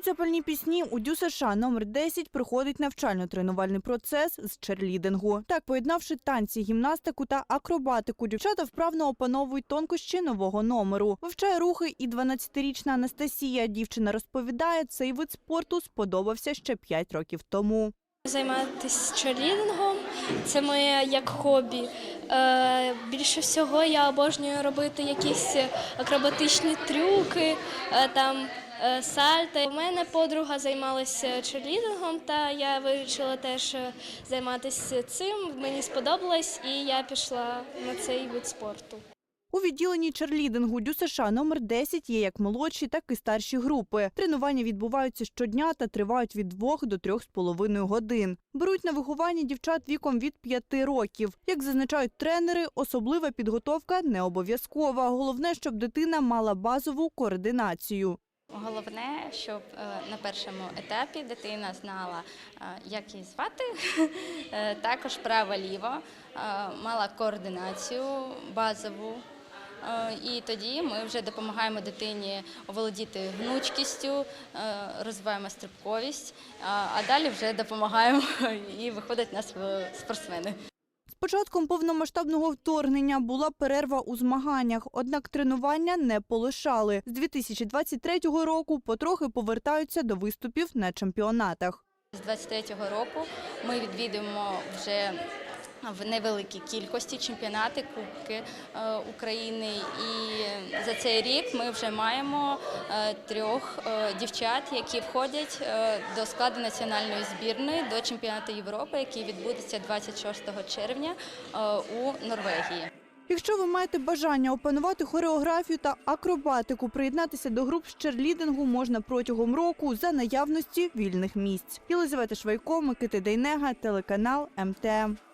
Під запальні пісні у Дю США номер 10 проходить навчально-тренувальний процес з черлідингу. Так, поєднавши танці, гімнастику та акробатику, дівчата вправно опановують тонкощі нового номеру. Вивчає рухи і 12-річна Анастасія. Дівчина розповідає, цей вид спорту сподобався ще 5 років тому. Займатися черлідингом це моє як хобі. Е, більше всього я обожнюю робити якісь акробатичні трюки, е, там сальто. У мене подруга займалася черлідингом, та я вирішила теж е, займатися цим. Мені сподобалось, і я пішла на цей вид спорту. У відділенні черлідингу Дю США номер 10 є як молодші, так і старші групи. Тренування відбуваються щодня та тривають від 2 до 3,5 годин. Беруть на виховання дівчат віком від 5 років. Як зазначають тренери, особлива підготовка не обов'язкова. Головне, щоб дитина мала базову координацію. Головне, щоб е, на першому етапі дитина знала, е, як її звати, е, також право-ліво, мала координацію базову. І тоді ми вже допомагаємо дитині оволодіти гнучкістю, розвиваємо стрибковість, а далі вже допомагаємо і виходить нас спортсмени. Початком повномасштабного вторгнення була перерва у змаганнях, однак тренування не полишали. З 2023 року потрохи повертаються до виступів на чемпіонатах. З 23-го року ми відвідуємо вже в невеликій кількості чемпіонати Кубки е, України. І за цей рік ми вже маємо е, трьох е, дівчат, які входять до складу національної збірної до чемпіонату Європи, який відбудеться 26 червня у Норвегії. Якщо ви маєте бажання опанувати хореографію та акробатику, приєднатися до груп з черлідингу можна протягом року за наявності вільних місць. Єлизавета Швайко, Микита Дейнега, телеканал МТМ.